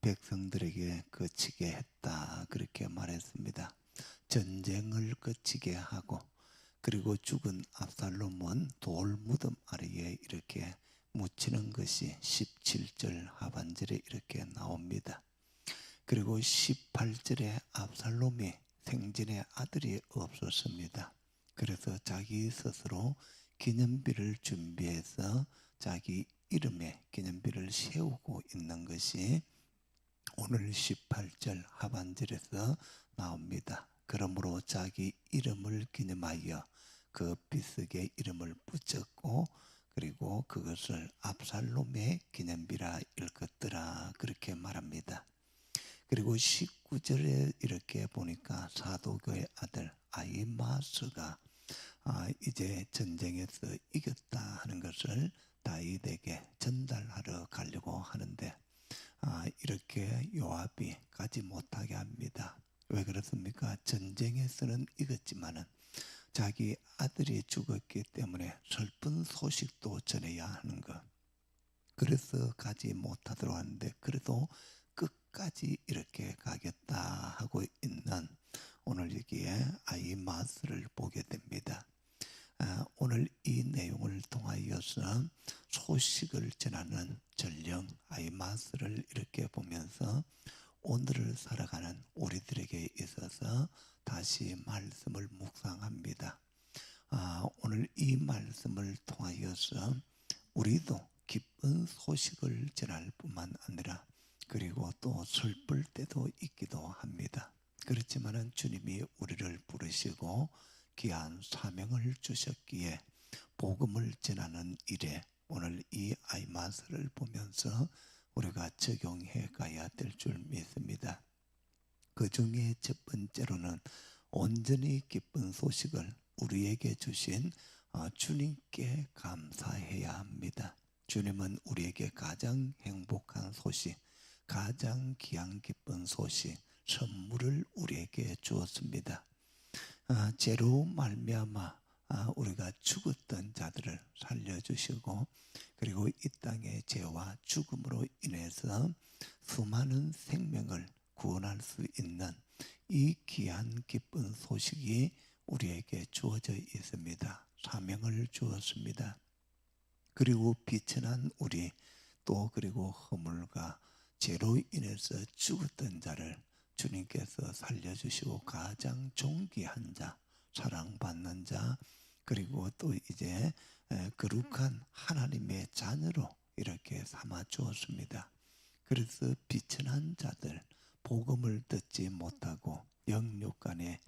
백성들에게 거치게 했다. 그렇게 말했습니다. 전쟁을 거치게 하고 그리고 죽은 압살롬은 돌 무덤 아래에 이렇게 묻히는 것이 17절 하반절에 이렇게 나옵니다. 그리고 18절에 압살롬이 생전에 아들이 없었습니다. 그래서 자기 스스로 기념비를 준비해서 자기 이름에 기념비를 세우고 있는 것이 오늘 18절 하반절에서 나옵니다. 그러므로 자기 이름을 기념하여 그 비석에 이름을 붙였고 그리고 그것을 압살롬의 기념비라 일컫더라 그렇게 말합니다. 그리고 19절에 이렇게 보니까 사도교의 아들 아이마스가 아, 이제 전쟁에서 이겼다 하는 것을 다윗에게 전달하러 가려고 이렇게 요압이 가지 못하게 합니다. 왜 그렇습니까? 전쟁에서는 이겼지만은 자기 아들이 죽었기 때문에 슬픈 소식도 전해야 하는 것. 그래서 가지 못하도록 하는데 그래도 끝까지 이렇게 가겠다 하고 있는 오늘 여기에 아이마스를 보게 됩니다. 아, 오늘 이 내용을 통하여서 소식을 전하는 전령 아이마스를 이렇게 보면서 오늘을 살아가는 우리들에게 있어서 다시 말씀을 묵상합니다. 아, 오늘 이 말씀을 통하여서 우리도 기쁜 소식을 전할 뿐만 아니라 그리고 또 슬플 때도 있기도 합니다. 그렇지만은 주님이 우리를 부르시고 귀한 사명을 주셨기에 복음을 전하는 일에 오늘 이 아이마스를 보면서 우리가 적용해 가야 될 줄 믿습니다. 그 중에 첫 번째로는 온전히 기쁜 소식을 우리에게 주신 어, 주님께 감사해야 합니다. 주님은 우리에게 가장 행복한 소식, 가장 귀한 기쁜 소식, 선물을 우리에게 주었습니다. 아, 죄로 말미암아 아, 우리가 죽었던 주시고 그리고 이 땅의 죄와 죽음으로 인해서 수많은 생명을 구원할 수 있는 이 귀한 기쁜 소식이 우리에게 주어져 있습니다. 사명을 주었습니다. 그리고 비천한 우리 또 그리고 허물과 죄로 인해서 죽었던 자를 주님께서 살려주시고 가장 존귀한 자, 사랑받는 자, 그리고 또 이제 거룩한 하나님의 자녀로 이렇게 삼아 주었습니다. 그래서 비천한 자들, 복음을 듣지 못하고 영육 간에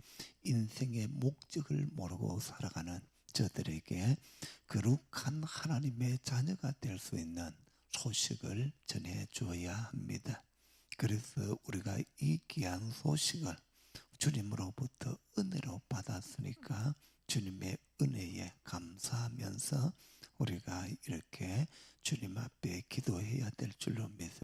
인생의 목적을 모르고 살아가는 저들에게 거룩한 하나님의 자녀가 될 수 있는 소식을 전해 주어야 합니다. 그래서 우리가 이 귀한 소식을 주님으로부터 은혜로 받았으니까 주님의 은혜에 감사하면서 우리가 이렇게 주님 앞에 기도해야 될 줄로 믿습니다.